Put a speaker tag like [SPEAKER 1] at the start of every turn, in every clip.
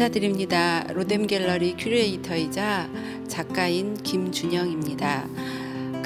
[SPEAKER 1] 인사드립니다. 로뎀 갤러리 큐레이터이자 작가인 김준영입니다.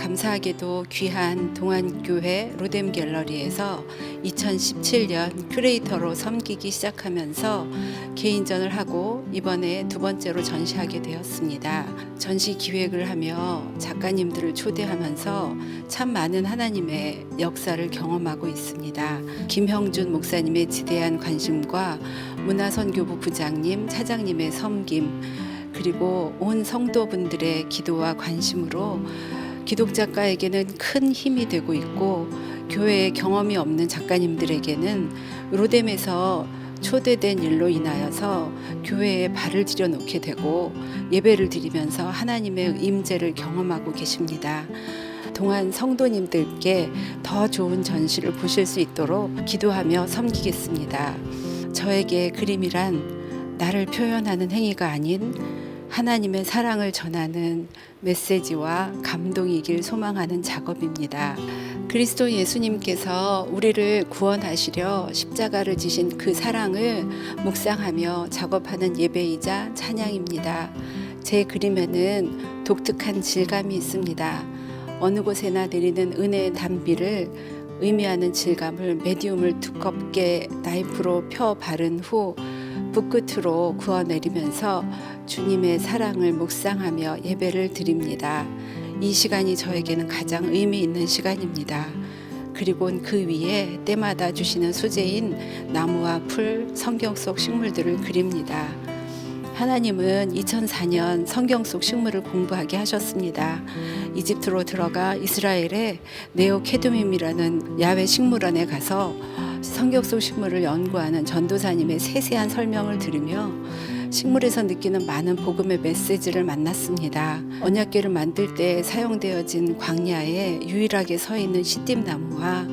[SPEAKER 1] 감사하게도 귀한 동안교회 로뎀 갤러리에서 2017년 큐레이터로 섬기기 시작하면서 개인전을 하고 이번에 두 번째로 전시하게 되었습니다. 전시 기획을 하며 작가님들을 초대하면서 참 많은 하나님의 역사를 경험하고 있습니다. 김형준 목사님의 지대한 관심과 문화선교부 부장님, 차장님의 섬김, 그리고 온 성도분들의 기도와 관심으로 기독 작가에게는 큰 힘이 되고 있고 교회에 경험이 없는 작가님들에게는 로뎀에서 초대된 일로 인하여서 교회에 발을 들여놓게 되고 예배를 드리면서 하나님의 임재를 경험하고 계십니다. 동안 성도님들께 더 좋은 전시를 보실 수 있도록 기도하며 섬기겠습니다. 저에게 그림이란 나를 표현하는 행위가 아닌 하나님의 사랑을 전하는 메시지와 감동이길 소망하는 작업입니다. 그리스도 예수님께서 우리를 구원하시려 십자가를 지신 그 사랑을 묵상하며 작업하는 예배이자 찬양입니다. 제 그림에는 독특한 질감이 있습니다. 어느 곳에나 내리는 은혜의 단비를 의미하는 질감을 메디움을 두껍게 나이프로 펴 바른 후 붓끝으로 구워 내리면서 주님의 사랑을 묵상하며 예배를 드립니다. 이 시간이 저에게는 가장 의미 있는 시간입니다. 그리고 그 위에 때마다 주시는 소재인 나무와 풀, 성경 속 식물들을 그립니다. 하나님은 2004년 성경 속 식물을 공부하게 하셨습니다. 이집트로 들어가 이스라엘의 네오케드밈이라는 야외 식물원에 가서 속 식물을 연구하는 전도사님의 세세한 설명을 들으며 식물에서 느끼는 많은 복음의 메시지를 만났습니다. 언약궤를 만들 때 사용되어진 광야에 유일하게 서 있는 시띠나무와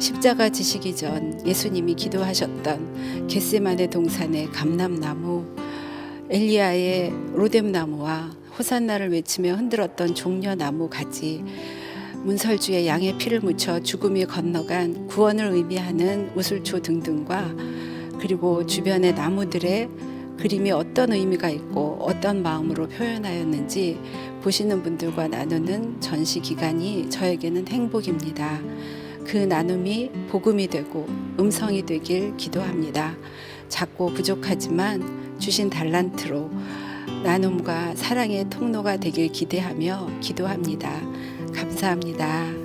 [SPEAKER 1] 십자가 지시기 전 예수님이 기도하셨던 겟세만의 동산의 감람나무, 엘리야의 로뎀나무와 호산나를 외치며 흔들었던 종려나무 가지, 문설주에 양의 피를 묻혀 죽음이 건너간 구원을 의미하는 우슬초 등등과 그리고 주변의 나무들의 그림이 어떤 의미가 있고 어떤 마음으로 표현하였는지 보시는 분들과 나누는 전시 기간이 저에게는 행복입니다. 그 나눔이 복음이 되고 음성이 되길 기도합니다. 작고 부족하지만 주신 달란트로 나눔과 사랑의 통로가 되길 기대하며 기도합니다. 감사합니다.